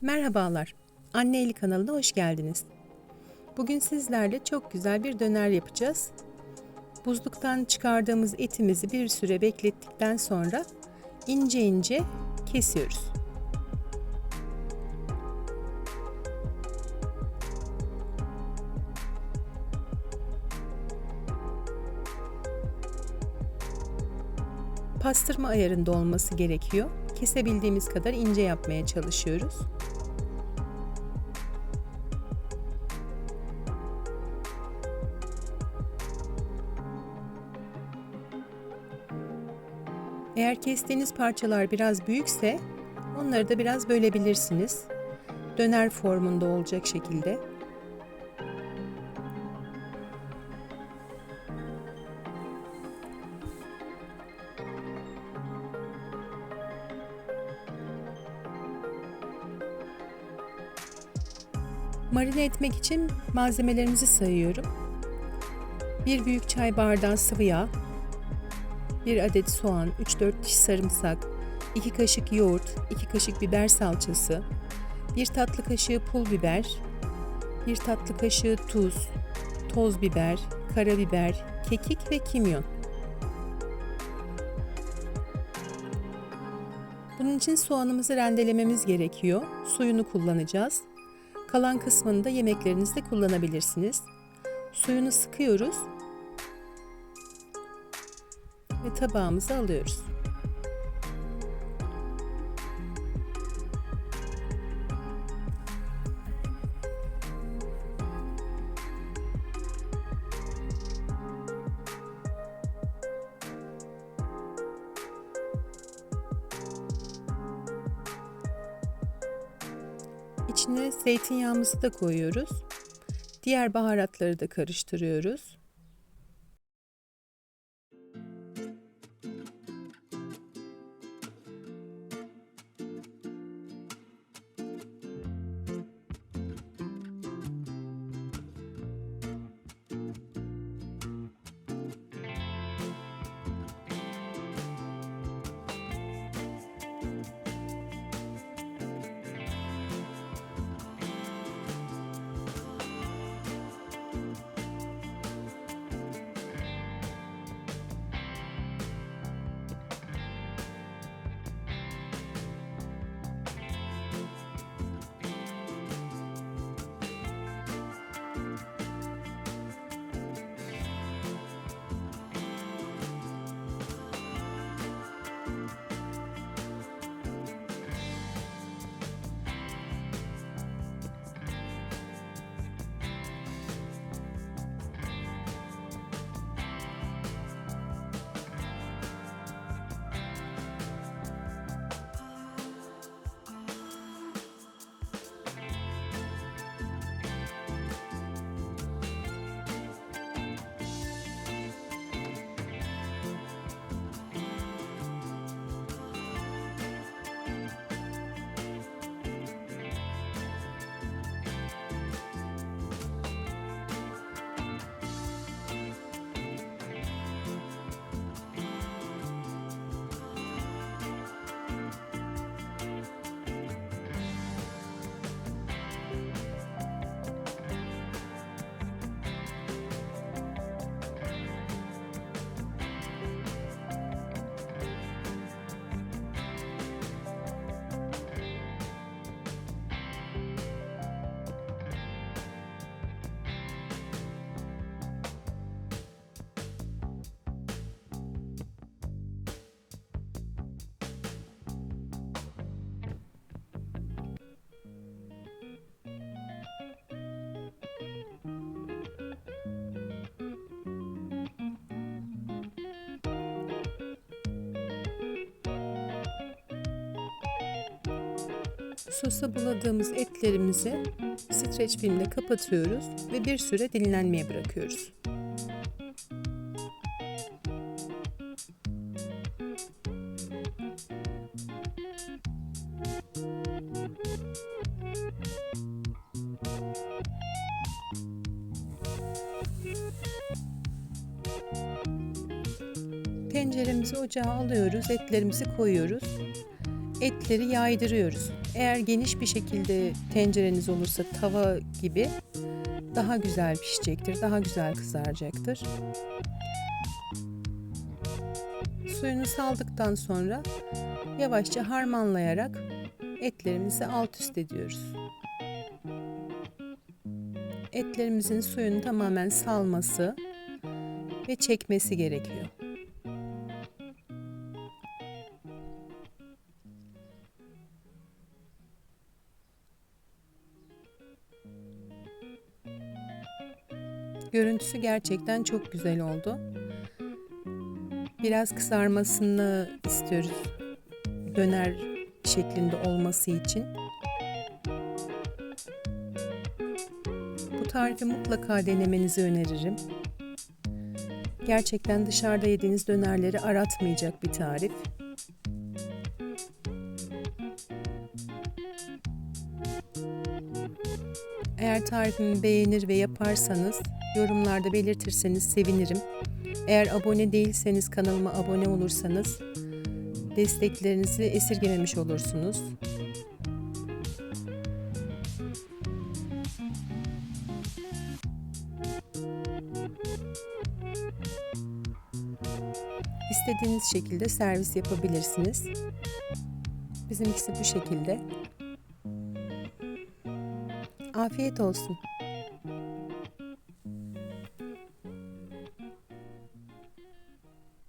Merhabalar, Anne Eli kanalına hoş geldiniz. Bugün sizlerle çok güzel bir döner yapacağız. Buzluktan çıkardığımız etimizi bir süre beklettikten sonra ince ince kesiyoruz. Pastırma ayarında olması gerekiyor. Kesebildiğimiz kadar ince yapmaya çalışıyoruz. Eğer kestiğiniz parçalar biraz büyükse onları da biraz bölebilirsiniz. Döner formunda olacak şekilde. Marine etmek için malzemelerimizi sayıyorum. 1 büyük çay bardağı sıvı yağ, 1 adet soğan, 3-4 diş sarımsak, 2 kaşık yoğurt, 2 kaşık biber salçası, 1 tatlı kaşığı pul biber, 1 tatlı kaşığı tuz, toz biber, karabiber, kekik ve kimyon. Bunun için soğanımızı rendelememiz gerekiyor. Suyunu kullanacağız. Kalan kısmını da yemeklerinizde kullanabilirsiniz. Suyunu sıkıyoruz ve tabağımıza alıyoruz. İçine zeytinyağımızı da koyuyoruz. Diğer baharatları da karıştırıyoruz. Sosa buladığımız etlerimizi streç filmle kapatıyoruz ve bir süre dinlenmeye bırakıyoruz. Tenceremizi ocağa alıyoruz, etlerimizi koyuyoruz. Etleri yaydırıyoruz. Eğer geniş bir şekilde tencereniz olursa tava gibi daha güzel pişecektir, daha güzel kızaracaktır. Suyunu saldıktan sonra yavaşça harmanlayarak etlerimizi alt üst ediyoruz. Etlerimizin suyunu tamamen salması ve çekmesi gerekiyor. Görüntüsü gerçekten çok güzel oldu. Biraz kızarmasını istiyoruz. Döner şeklinde olması için. Bu tarifi mutlaka denemenizi öneririm. Gerçekten dışarıda yediğiniz dönerleri aratmayacak bir tarif. Eğer tarifimi beğenir ve yaparsanız yorumlarda belirtirseniz sevinirim. Eğer abone değilseniz kanalıma abone olursanız desteklerinizi esirgememiş olursunuz. İstediğiniz şekilde servis yapabilirsiniz. Bizimkisi bu şekilde. Afiyet olsun.